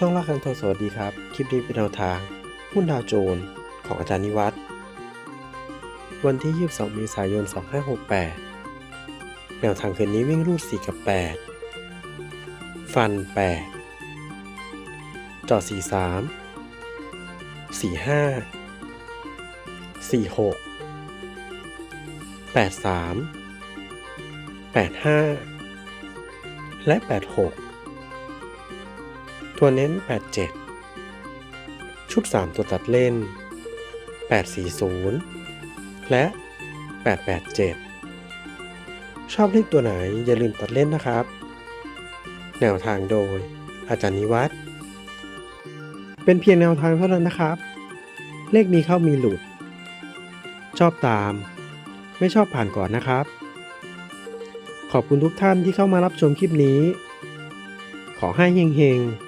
ช่องล่าคันโทรสวัสดีครับ คลิปนี้เป็นแนวทาง หุ้นดาวโจนส์ของอาจารย์นิวัฒน์วันที่ 22 เมษายน 2568 แนวทางคืนนี้วิ่งรูด 4 กับ 8 ฟัน 8 จอ43 45 46 83 85 และ 86 ตัวเน้น 87 ชุด 3 ตัวตัดเล่น 840 และ 887 ชอบเลขตัวไหนอย่าลืมตัดเล่นนะครับ แนวทางโดย อาจารย์นิวัฒน์เป็นเพียงแนวทางเท่านั้นนะครับ เลขมีเข้ามีหลุด ชอบตาม ไม่ชอบผ่านก่อนนะครับ ขอบคุณทุกท่านที่เข้ามารับชมคลิปนี้ ขอให้เฮงๆ